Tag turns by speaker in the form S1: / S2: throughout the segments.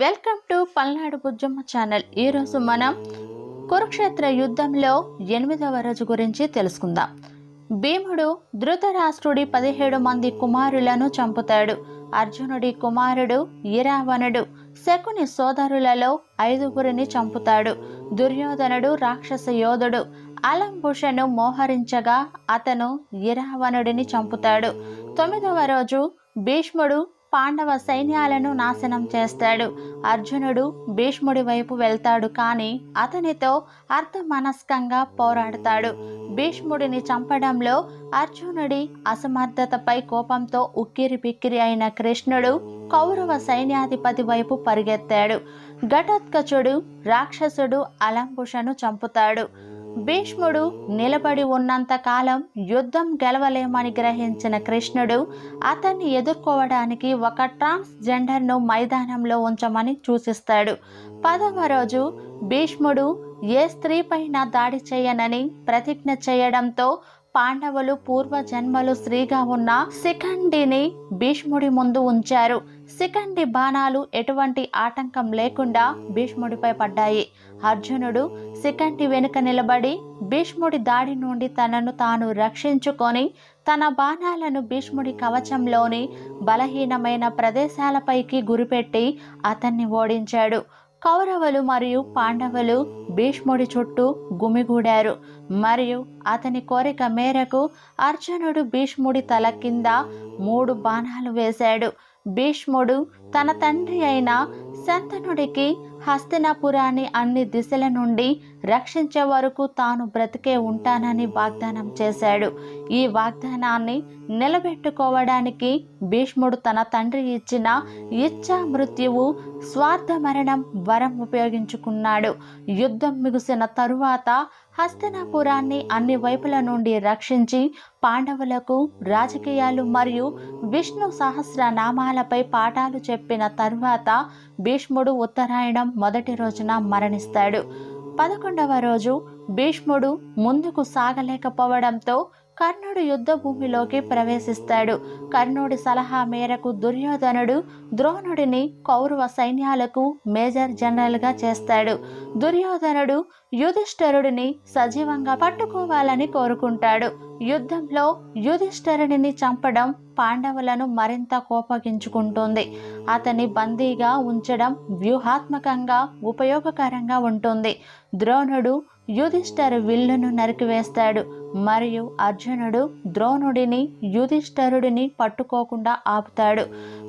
S1: Welcome to Palnadu Bujjamma channel. ఈరోజు మనం కురుక్షేత్ర యుద్ధంలో ఎనిమిదవ రోజు గురించి తెలుసుకుందాం. భీముడు ధృతరాష్ట్రుడి పదిహేడు మంది కుమారులను చంపుతాడు. అర్జునుడి కుమారుడు ఇరావణుడు శకుని సోదరులలో ఐదుగురిని చంపుతాడు. దుర్యోధనుడు రాక్షస యోధుడు అలంభూషను మోహరించగా అతను ఇరావణుడిని చంపుతాడు. తొమ్మిదవ రోజు భీష్ముడు పాండవ సైన్యాలను నాశనం చేస్తాడు. అర్జునుడు భీష్ముడి వైపు వెళ్తాడు కానీ అతనితో అర్థమనస్కంగా పోరాడతాడు. భీష్ముడిని చంపడంలో అర్జునుడి అసమర్థతపై కోపంతో ఉక్కిరి పిక్కిరి అయిన కృష్ణుడు కౌరవ సైన్యాధిపతి వైపు పరిగెత్తాడు. ఘటోత్కచుడు రాక్షసుడు అలంబుషను చంపుతాడు. భీష్ముడు నిలబడి ఉన్నంత కాలం యుద్ధం గెలవలేమని గ్రహించిన కృష్ణుడు అతన్ని ఎదుర్కోవడానికి ఒక ట్రాన్స్జెండర్ను మైదానంలో ఉంచమని సూచిస్తాడు. పదవ రోజు భీష్ముడు ఏ స్త్రీపైన దాడి చేయనని ప్రతిజ్ఞ చేయడంతో పాండవులు పూర్వ జన్మలు స్త్రీగా ఉన్న శిఖండిని భీష్ముడి ముందు ఉంచారు. శిఖండి బాణాలు ఎటువంటి ఆటంకం లేకుండా భీష్ముడిపై పడ్డాయి. అర్జునుడు శిఖండి వెనుక నిలబడి భీష్ముడి దాడి నుండి తనను తాను రక్షించుకొని తన బాణాలను భీష్ముడి కవచంలోని బలహీనమైన ప్రదేశాలపైకి గురిపెట్టి అతన్ని ఓడించాడు. కౌరవులు మరియు పాండవులు భీష్ముడి చుట్టూ గుమిగూడారు. మరియు అతని కోరిక మేరకు అర్జునుడు భీష్ముడి తల కింద మూడు బాణాలు వేశాడు. భీష్ముడు తన తండ్రి అయిన శంతనుడికి హస్తినాపురాన్ని అన్ని దిశల నుండి రక్షించే వరకు తాను బ్రతికే ఉంటానని వాగ్దానం చేశాడు. ఈ వాగ్దానాన్ని నిలబెట్టుకోవడానికి భీష్ముడు తన తండ్రి ఇచ్చిన ఇచ్చా మృత్యువు స్వార్థ మరణం వరం ఉపయోగించుకున్నాడు. యుద్ధం ముగిసిన తరువాత హస్తనాపురాన్ని అన్ని వైపుల నుండి రక్షించి పాండవులకు రాజకీయాలు మరియు విష్ణు సహస్ర నామాలపై పాఠాలు చెప్పిన తరువాత భీష్ముడు ఉత్తరాయణం మొదటి రోజున మరణిస్తాడు. పదకొండవ రోజు భీష్ముడు ముందుకు సాగలేకపోవడంతో కర్ణుడు యుద్ధ భూమిలోకి ప్రవేశిస్తాడు. కర్ణుడి సలహా మేరకు దుర్యోధనుడు ద్రోణుడిని కౌరవ సైన్యాలకు మేజర్ జనరల్గా చేస్తాడు. దుర్యోధనుడు యుధిష్ఠరుడిని సజీవంగా పట్టుకోవాలని కోరుకుంటాడు. యుద్ధంలో యుధిష్ఠరుడిని చంపడం పాండవులను మరింత కోపగించుకుంటుంది. అతని బందీగా ఉంచడం వ్యూహాత్మకంగా ఉపయోగకరంగా ఉంటుంది. ద్రోణుడు యుధిష్ఠరు విల్లును నరికివేస్తాడు. మరియు అర్జునుడు ద్రోణుడిని యుధిష్ఠరుడిని పట్టుకోకుండా ఆపుతాడు.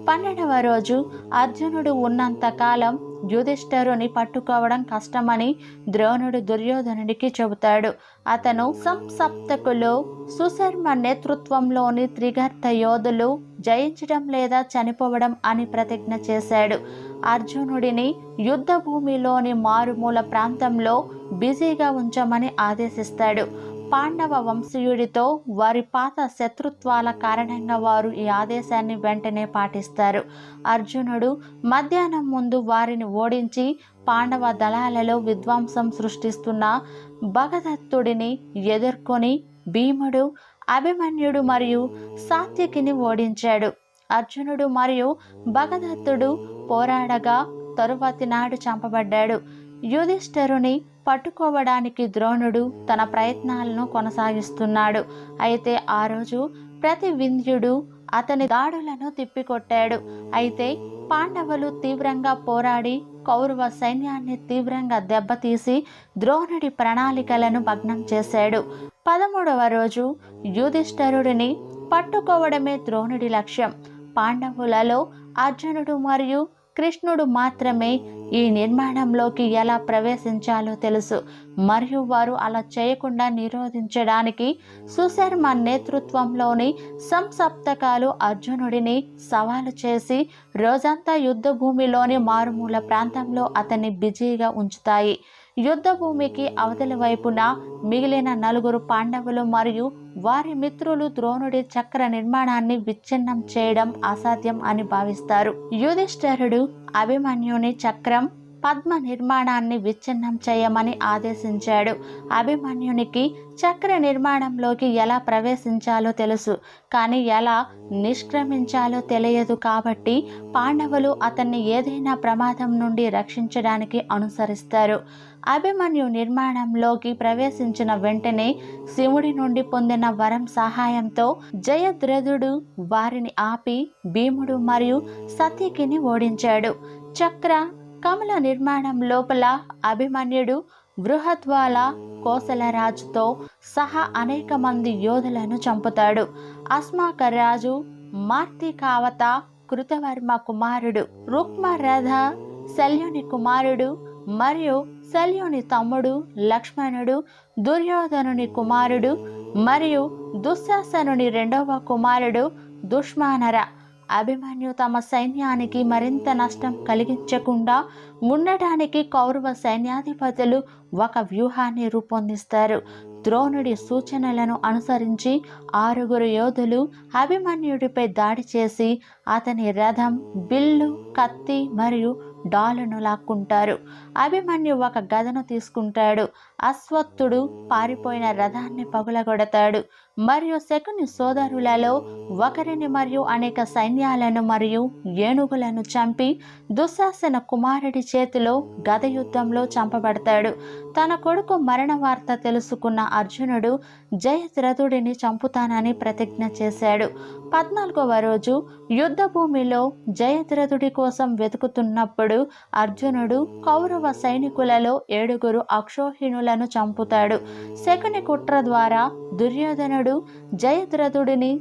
S1: పన్నెండవ రోజు అర్జునుడు ఉన్నంతకాలం యుధిష్ఠరుని పట్టుకోవడం కష్టమని ద్రోణుడు దుర్యోధనుడికి చెబుతాడు. అతను సంసప్తకులు సుశర్మ నేతృత్వంలోని త్రిగర్త యోధులు జయించడం లేదా చనిపోవడం అని ప్రతిజ్ఞ చేశాడు. అర్జునుడిని యుద్ధభూమిలోని మారుమూల ప్రాంతంలో బిజీగా ఉంచమని ఆదేశిస్తాడు. పాండవ వంశీయుడితో వారి పాత శత్రుత్వాల కారణంగా వారు ఈ ఆదేశాన్ని వెంటనే పాటిస్తారు. అర్జునుడు మధ్యాహ్నం ముందు వారిని ఓడించి పాండవ దళాలలో విధ్వంసం సృష్టిస్తున్న భగదత్తుడిని ఎదుర్కొని భీముడు అభిమన్యుడు మరియు సాత్యకిని ఓడించాడు. అర్జునుడు మరియు భగదత్తుడు పోరాడగా తరువాతి నాడు చంపబడ్డాడు. యుధిష్ఠరుని పట్టుకోవడానికి ద్రోణుడు తన ప్రయత్నాలను కొనసాగిస్తున్నాడు. అయితే ఆ రోజు ప్రతి వింధ్యుడు అతని దాడులను తిప్పికొట్టాడు. అయితే పాండవులు తీవ్రంగా పోరాడి కౌరవ సైన్యాన్ని తీవ్రంగా దెబ్బతీసి ద్రోణుడి ప్రణాళికలను భగ్నం చేశాడు. పదమూడవ రోజు యుధిష్ఠరుడిని పట్టుకోవడమే ద్రోణుడి లక్ష్యం. పాండవులలో అర్జునుడు మరియు కృష్ణుడు మాత్రమే ఈ నిర్మాణంలోకి ఎలా ప్రవేశించాలో తెలుసు. మరియు వారు అలా చేయకుండా నిరోధించడానికి సుశర్మ నేతృత్వంలోని సంసప్తకాలు అర్జునుడిని సవాలు చేసి రోజంతా యుద్ధభూమిలోని మారుమూల ప్రాంతంలో అతన్ని బిజీగా ఉంచుతాయి. యుద్ధ భూమికి అవతలి వైపున మిగిలిన నలుగురు పాండవులు మరియు వారి మిత్రులు ద్రోణుడి చక్ర నిర్మాణాన్ని విచ్ఛిన్నం చేయడం అసాధ్యం అని భావిస్తారు. యుధిష్ఠరుడు అభిమన్యుని చక్రం పద్మ నిర్మాణాన్ని విచ్ఛిన్నం చేయమని ఆదేశించాడు. అభిమన్యునికి చక్ర నిర్మాణంలోకి ఎలా ప్రవేశించాలో తెలుసు కానీ ఎలా నిష్క్రమించాలో తెలియదు కాబట్టి పాండవులు అతన్ని ఏదైనా ప్రమాదం నుండి రక్షించడానికి అనుసరిస్తారు. అభిమన్యు నిర్మాణంలోకి ప్రవేశించిన వెంటనే శివుడి నుండి పొందిన వరం సహాయంతో జయద్రథుడు వారిని ఆపి భీముడు మరియు సతీకిని ఓడించాడు. చక్ర కమల నిర్మాణం లోపల అభిమన్యుడు బృహద్వాల కోసలరాజుతో సహా అనేక మంది యోధులను చంపుతాడు. అస్మాక రాజు మార్తికావత కృతవర్మ కుమారుడు రుక్మరథ శల్యుని కుమారుడు మరియు శల్యుని తమ్ముడు లక్ష్మణుడు దుర్యోధనుని కుమారుడు మరియు దుశ్శాసనుని రెండవ కుమారుడు దుష్మానర. అభిమన్యు తమ సైన్యానికి మరింత నష్టం కలిగించకుండా ఉండటానికి కౌరవ సైన్యాధిపతులు ఒక వ్యూహాన్ని రూపొందిస్తారు. ద్రోణుడి సూచనలను అనుసరించి ఆరుగురు యోధులు అభిమన్యుడిపై దాడి చేసి అతని రథం బిల్లు కత్తి మరియు డాలును లాక్కుంటారు. అభిమన్యు ఒక గదను తీసుకుంటాడు. అశ్వత్థుడు పారిపోయిన రథాన్ని పగులగొడతాడు. మరియు శకుని సోదరులలో ఒకరిని మరియు అనేక సైన్యాలను మరియు ఏనుగులను చంపి దుశ్శాసన కుమారుడి చేతిలో గద యుద్ధంలో చంపబడతాడు. తన కొడుకు మరణ వార్త తెలుసుకున్న అర్జునుడు జయద్రథుడిని చంపుతానని ప్రతిజ్ఞ చేశాడు. పద్నాలుగవ రోజు యుద్ధ భూమిలో జయద్రథుడి కోసం వెతుకుతున్నప్పుడు అర్జునుడు కౌరవ సైనికులలో ఏడుగురు అక్షోహిణులను చంపుతాడు. శకుని కుట్ర ద్వారా దుర్యోధనుడు జయద్రథుడిని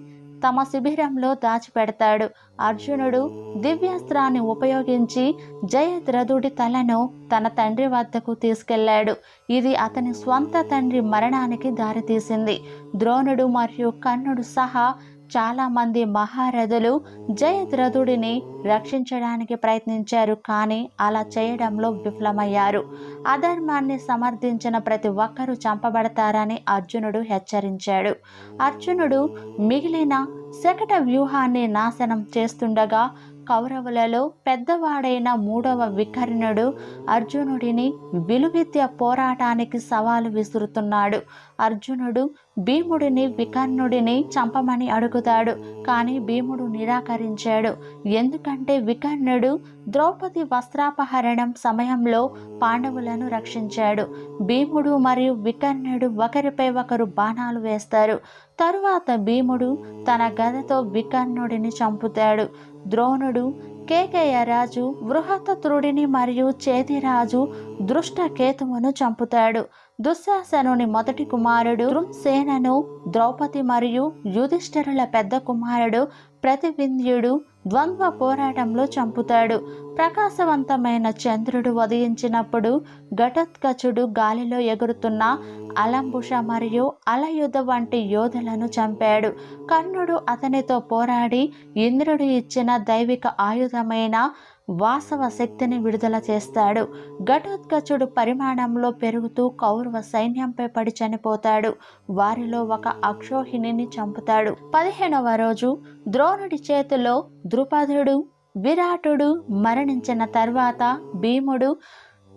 S1: తమ శిబిరంలో దాచిపెడతాడు. అర్జునుడు దివ్యాస్త్రాన్ని ఉపయోగించి జయద్రథుడి తలను తన తండ్రి వద్దకు తీసుకెళ్ళాడు. ఇది అతని స్వంత తండ్రి మరణానికి దారితీసింది. ద్రోణుడు మరియు కర్ణుడు సహా చాలామంది మహారథులు జయద్రథుడిని రక్షించడానికి ప్రయత్నించారు కానీ అలా చేయడంలో విఫలమయ్యారు. అధర్మాన్ని సమర్థించిన ప్రతి ఒక్కరూ చంపబడతారని అర్జునుడు హెచ్చరించాడు. అర్జునుడు మిగిలిన శకట వ్యూహాన్ని నాశనం చేస్తుండగా కౌరవులలో పెద్దవాడైన మూడవ వికర్ణుడు అర్జునుడిని విలువిద్య పోరాటానికి సవాలు విసురుతున్నాడు. అర్జునుడు భీముడిని వికర్ణుడిని చంపమని అడుగుతాడు. కానీ భీముడు నిరాకరించాడు. ఎందుకంటే వికర్ణుడు ద్రౌపది వస్త్రాపహరణం సమయంలో పాండవులను రక్షించాడు. భీముడు మరియు వికర్ణుడు ఒకరిపై ఒకరు బాణాలు వేస్తారు. తరువాత భీముడు తన గదతో వికర్ణుడిని చంపుతాడు. ద్రోణుడు కేకయ్య రాజు బృహతత్రుడిని మరియు చేతిరాజు దృష్టకేతువును చంపుతాడు. దుశ్శాసనుని మొదటి కుమారుడు సేనను ద్రౌపది మరియు యుధిష్ఠరుల పెద్ద కుమారుడు ప్రతివింధ్యుడు ద్వంద్వ పోరాటంలో చంపుతాడు. ప్రకాశవంతమైన చంద్రుడు ఉదయించినప్పుడు ఘటోత్కచుడు గాలిలో ఎగురుతున్న అలంబుష మరియు అలయుధ వంటి యోధులను చంపాడు. కర్ణుడు అతనితో పోరాడి ఇంద్రుడు ఇచ్చిన దైవిక ఆయుధమైన వాసవ శక్తిని విడుదల చేస్తాడు. ఘటోత్కచుడు పరిమాణంలో పెరుగుతూ కౌరవ సైన్యంపై పడి చనిపోతాడు. వారిలో ఒక అక్షోహిణిని చంపుతాడు. పదిహేనవ రోజు ద్రోణుడి చేతిలో ద్రుపదుడు విరాటుడు మరణించిన తర్వాత భీముడు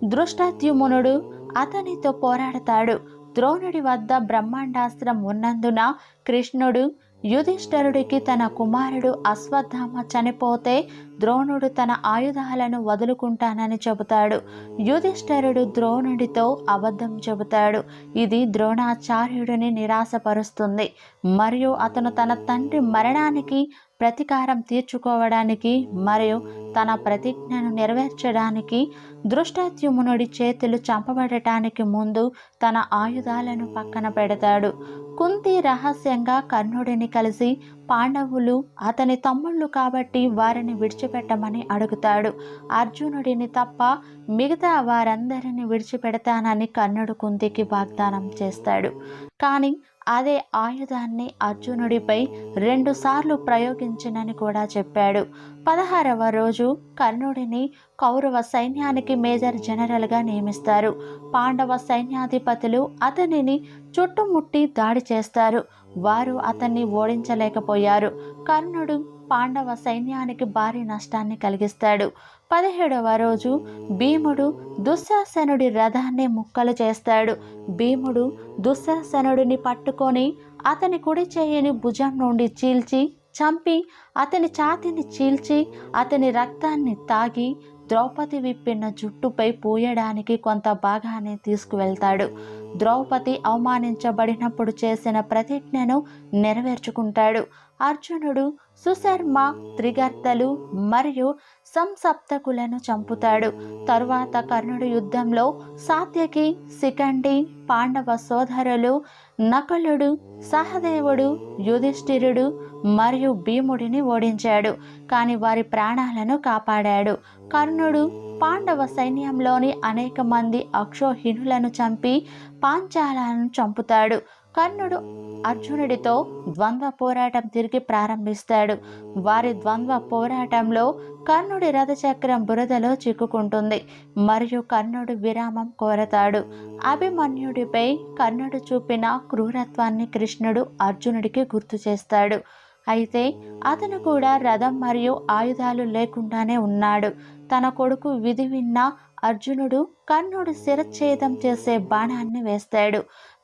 S1: దృష్టద్యుమునుడు అతనితో పోరాడతాడు. ద్రోణుడి వద్ద బ్రహ్మాండాస్త్రం ఉన్నందున కృష్ణుడు యుధిష్ఠరుడికి తన కుమారుడు అశ్వత్థామ చనిపోతే ద్రోణుడు తన ఆయుధాలను వదులుకుంటానని చెబుతాడు. యుధిష్ఠరుడు ద్రోణుడితో అబద్ధం చెబుతాడు. ఇది ద్రోణాచార్యుడిని నిరాశపరుస్తుంది. మరియు అతను తన తండ్రి మరణానికి ప్రతీకారం తీర్చుకోవడానికి మరియు తన ప్రతిజ్ఞను నెరవేర్చడానికి దృష్టత్యుమునుడి చేతులు చంపబడటానికి ముందు తన ఆయుధాలను పక్కన పెడతాడు. కుంతి రహస్యంగా కర్ణుడిని కలిసి పాండవులు అతని తమ్ముళ్ళు కాబట్టి వారిని విడిచి విడిచిపెట్టమని అడుగుతాడు. అర్జునుడిని తప్ప మిగతా వారందరిని విడిచిపెడతానని కర్ణుడు కుంతికి వాగ్దానం చేస్తాడు. కానీ అదే ఆయుధాన్ని అర్జునుడిపై రెండుసార్లు ప్రయోగించినని కూడా చెప్పాడు. పదహారవ రోజు కర్ణుడిని కౌరవ సైన్యానికి మేజర్ జనరల్గా నియమిస్తారు. పాండవ సైన్యాధిపతులు అతనిని చుట్టుముట్టి దాడి చేస్తారు. వారు అతన్ని ఓడించలేకపోయారు. కర్ణుడు పాండవ సైన్యానికి భారీ నష్టాన్ని కలిగిస్తాడు. పదిహేడవ రోజు భీముడు దుశ్శాసనుడి రథాన్ని ముక్కలు చేస్తాడు. భీముడు దుశ్శాసనుడిని పట్టుకొని అతని కుడి చేయిని భుజం నుండి చీల్చి చంపి అతని ఛాతిని చీల్చి అతని రక్తాన్ని తాగి ద్రౌపది విప్పిన జుట్టుపై పూయడానికి కొంత భాగాన్ని తీసుకువెళ్తాడు. ద్రౌపది అవమానించబడినప్పుడు చేసిన ప్రతిజ్ఞను నెరవేర్చుకుంటాడు. అర్జునుడు సుశర్మ త్రిగర్తలు మరియు సంసప్తకులను చంపుతాడు. తరువాత కర్ణుడు యుద్ధంలో సాత్యకి శిఖండి పాండవ సోదరులు నకులుడు సహదేవుడు యుధిష్ఠిరుడు మరియు భీముడిని ఓడించాడు. కానీ వారి ప్రాణాలను కాపాడాడు. కర్ణుడు పాండవ సైన్యంలోని అనేక మంది అక్షోహిణులను చంపి పాంచాలను చంపుతాడు. కర్ణుడు అర్జునుడితో ద్వంద్వ పోరాటం తిరిగి ప్రారంభిస్తాడు. వారి ద్వంద్వ పోరాటంలో కర్ణుడి రథచక్రం బురదలో చిక్కుకుంటుంది. మరియు కర్ణుడు విరామం కోరతాడు. అభిమన్యుడిపై కర్ణుడు చూపిన క్రూరత్వాన్ని కృష్ణుడు అర్జునుడికి గుర్తు చేస్తాడు. అయితే అతను కూడా రథం మరియు ఆయుధాలు లేకుండానే ఉన్నాడు. తన కొడుకు విధి విన్న అర్జునుడు కర్ణుడు శిరచ్ఛేదం చేసే బాణాన్ని వేస్తాడు.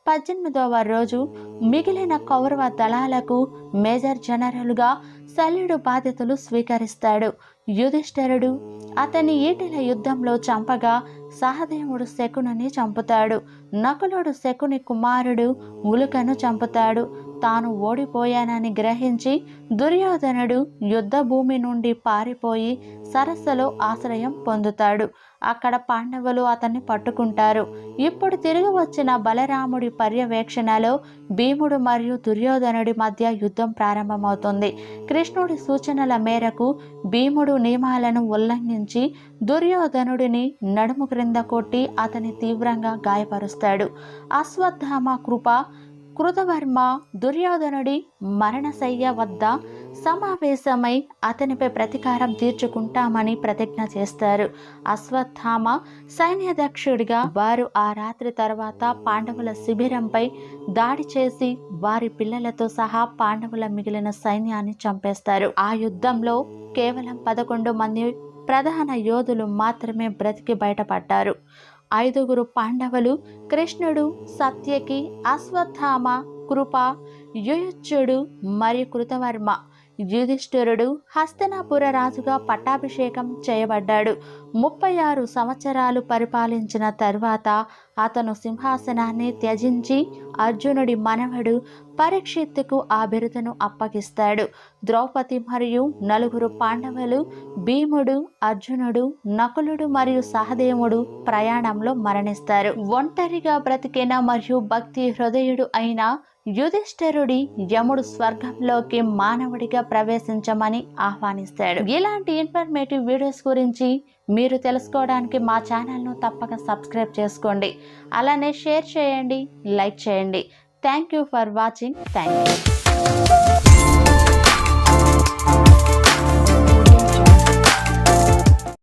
S1: పద్దెనిమిదవ రోజు మిగిలిన కౌరవ దళాలకు మేజర్ జనరల్గా శల్యుడు బాధ్యతలు స్వీకరిస్తాడు. యుధిష్ఠరుడు అతని ఈటిల యుద్ధంలో చంపగా సహదేవుడు శకునుని చంపుతాడు. నకులుడు శకుని కుమారుడు ఉలుకను చంపుతాడు. తాను ఓడిపోయానని గ్రహించి దుర్యోధనుడు యుద్ధభూమి నుండి పారిపోయి సరస్సులో ఆశ్రయం పొందుతాడు. అక్కడ పాండవులు అతన్ని పట్టుకుంటారు. ఇప్పుడు తిరిగి వచ్చిన బలరాముడి పర్యవేక్షణలో భీముడు మరియు దుర్యోధనుడి మధ్య యుద్ధం ప్రారంభమవుతుంది. కృష్ణుడి సూచనల మేరకు భీముడు నియమాలను ఉల్లంఘించి దుర్యోధనుడిని నడుము క్రింద కొట్టి అతని తీవ్రంగా గాయపరుస్తాడు. అశ్వత్థామ కృప కృతవర్మ దుర్యోధనుడి మరణశయ్య వద్ద సమావేశమై అతనిపై ప్రతీకారం తీర్చుకుంటామని ప్రతిజ్ఞ చేస్తారు. అశ్వత్థామ సైన్యాధ్యక్షుడిగా వారు ఆ రాత్రి తర్వాత పాండవుల శిబిరంపై దాడి చేసి వారి పిల్లలతో సహా పాండవుల మిగిలిన సైన్యాన్ని చంపేస్తారు. ఆ యుద్ధంలో కేవలం పదకొండు మంది ప్రధాన యోధులు మాత్రమే బ్రతికి బయటపడ్డారు. ఐదుగురు పాండవులు కృష్ణుడు సత్యకి అశ్వత్థామ కృప యుయుచ్చుడు మరియు కృతవర్మ యుధిష్ఠిరుడు హస్తనాపుర రాజుగా పట్టాభిషేకం చేయబడ్డాడు. ముప్పై ఆరు సంవత్సరాలు పరిపాలించిన తరువాత అతను సింహాసనాన్ని త్యజించి అర్జునుడి మనవడు పరీక్షిత్తుకు ఆ బిరుదును అప్పగిస్తాడు. ద్రౌపది మరియు నలుగురు పాండవులు భీముడు అర్జునుడు నకులుడు మరియు సహదేవుడు ప్రయాణంలో మరణిస్తారు. ఒంటరిగా బ్రతికిన మరియు భక్తి హృదయుడు అయిన యుధిష్ఠరుడి యముడు స్వర్గంలోకి మానవుడిగా ప్రవేశించమని ఆహ్వానిస్తాడు. ఇలాంటి ఇన్ఫర్మేటివ్ వీడియోస్ గురించి మీరు తెలుసుకోవడానికి మా ఛానల్ను తప్పక సబ్స్క్రైబ్ చేసుకోండి. అలానే షేర్ చేయండి లైక్ చేయండి. Thank you for watching thank you